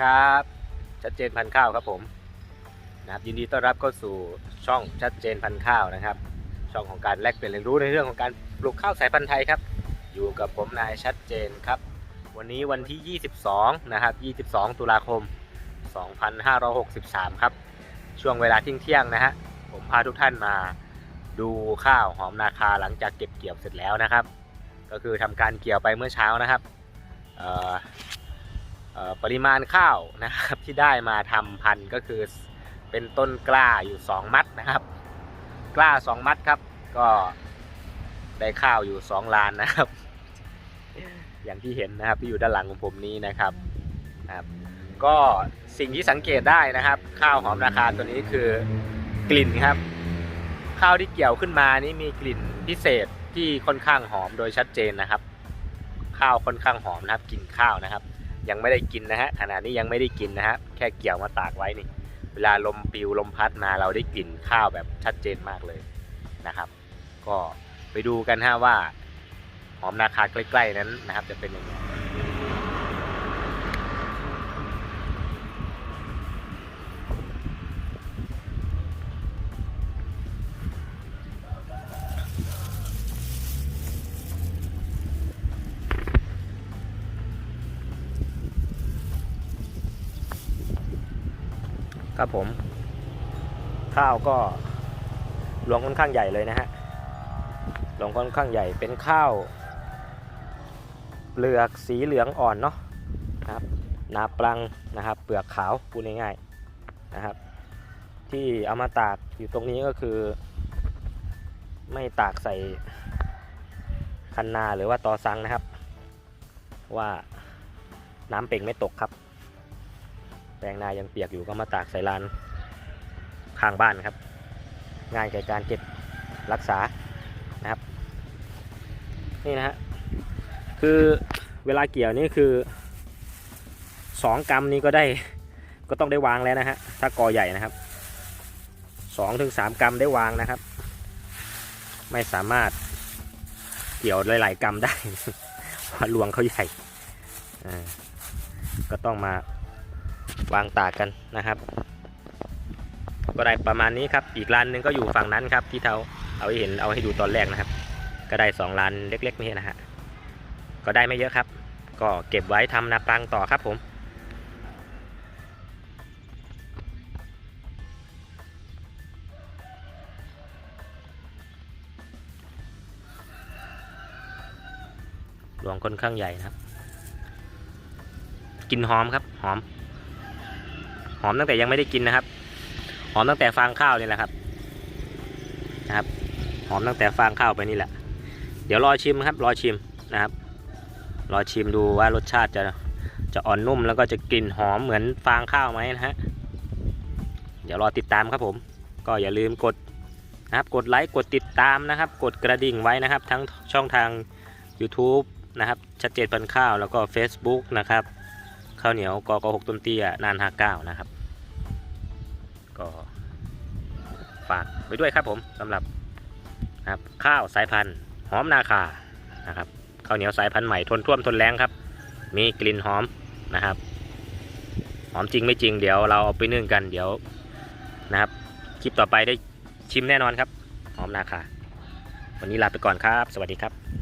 ครับ ชัดเจนพันข้าวครับผมนะครับยินดีต้อนรับเข้าสู่ช่องชัดเจนพันข้าวนะครับ ช่องของการแลกเปลี่ยนเรียนรู้ในเรื่องของการปลูกข้าวสายพันธุ์ไทยครับ อยู่กับผมนายชัดเจนครับ วันนี้วันที่ 22 นะครับ 22 ตุลาคม 2563 ครับ ช่วงเวลาเที่ยงเที่ยงๆนะฮะผมพาทุกท่านมาดูข้าวหอมนาคาหลังจากเก็บเกี่ยวเสร็จแล้วนะครับ ก็คือทำการเกี่ยวไปเมื่อเช้านะครับ ปริมาณข้าวนะครับที่ได้มาทำพันธุ์ก็คือเป็นต้นกล้าอยู่ 2 มัดนะครับ กล้า 2 มัดครับ ก็ได้ข้าวอยู่ 2ลานนะครับ อย่างที่เห็นนะครับที่อยู่ด้านหลังของผมนี้นะครับนะครับ ก็สิ่งที่สังเกตได้นะครับ ข้าวหอมนาคาตัวนี้คือกลิ่นครับ ข้าวที่เกี่ยวขึ้นมานี่มีกลิ่นพิเศษที่ค่อนข้างหอมโดยชัดเจนนะครับ ข้าวค่อนข้างหอมนะครับกลิ่นข้าวนะครับ ยังไม่ได้กินนะฮะขณะนี้ยังไม่ได้กินนะฮะแค่เกี่ยวมาตากไว้นี่ เวลาลมปิวลมพัดมาเราได้กลิ่นข้าวแบบชัดเจนมากเลยนะครับ ก็ไปดูกันฮะว่าหอมนาคาใกล้ ๆ นั้นนะครับ จะเป็นยังไง ครับผม ข้าวก็หลวงค่อนข้างใหญ่เลยนะฮะหลวงค่อนข้างใหญ่เป็นข้าว เปลือกสีเหลืองอ่อนเนาะนะครับนาปลังนะครับ เปลือกขาวพูดง่ายๆนะครับ ที่เอามาตากอยู่ตรงนี้ก็คือ ไม่ตากใส่คันนาหรือว่าตอซังนะครับ ว่าน้ำเป่งไม่ตกครับ แปลงนายังเปียกอยู่ก็มาตากใส่ลานข้างบ้านครับ งายแก่การเก็บรักษานะครับ นี่นะฮะคือเวลาเกี่ยวนี่คือสองกรัมนี้ก็ได้ก็ต้องได้วางแล้วนะฮะถ้ากอใหญ่นะครับสองถึงสามกรัมได้วางนะครับ ไม่สามารถเกี่ยวหลายๆกรัมได้เพราะลวงเขาใหญ่ก็ต้องมา วางตากกันนะครับ ก็ได้ประมาณนี้ครับ อีกร้านหนึ่งก็อยู่ฝั่งนั้นครับ ที่เขาเอาให้เห็นเอาให้ดูตอนแรกนะครับ ก็ได้สองร้านเล็กๆนี่นะฮะก็ได้ไม่เยอะครับ ก็เก็บไว้ทำนาปลังต่อครับผมหลวงค่อนข้างใหญ่นะครับ กินหอมครับ หอม หอมตั้งแต่ยังไม่ได้กินนะครับ หอมตั้งแต่ฟางข้าวนี่แหละครับนะครับ หอมตั้งแต่ฟางข้าวไปนี่แหละ เดี๋ยวรอชิมครับ รอชิมนะครับ รอชิมดูว่ารสชาติจะจะอ่อนนุ่มแล้วก็จะกลิ่นหอมเหมือนฟางข้าวไหมนะฮะ เดี๋ยวรอติดตามครับผม ก็อย่าลืมกดนะครับ กดไลค์กดติดตามนะครับ กดกระดิ่งไว้นะครับ ทั้งช่องทาง YouTube นะครับชัดเจนพันข้าวแล้วก็ Facebook นะครับ ข้าวเหนียวกอกหกต้นเตี้ยนานห้าเก้านะครับ ก็ฝากไว้ด้วยครับผมสำหรับนะครับข้าวสายพันธุ์หอมนาคานะครับข้าวเหนียวสายพันธุ์ใหม่ทนท่วมทนแรงครับ มีกลิ่นหอมนะครับ หอมจริงไม่จริงเดี๋ยวเราเอาไปนึ่งกันเดี๋ยวนะครับคลิปต่อไปได้ชิมแน่นอนครับ หอมนาคาวันนี้ลาไปก่อนครับ สวัสดีครับ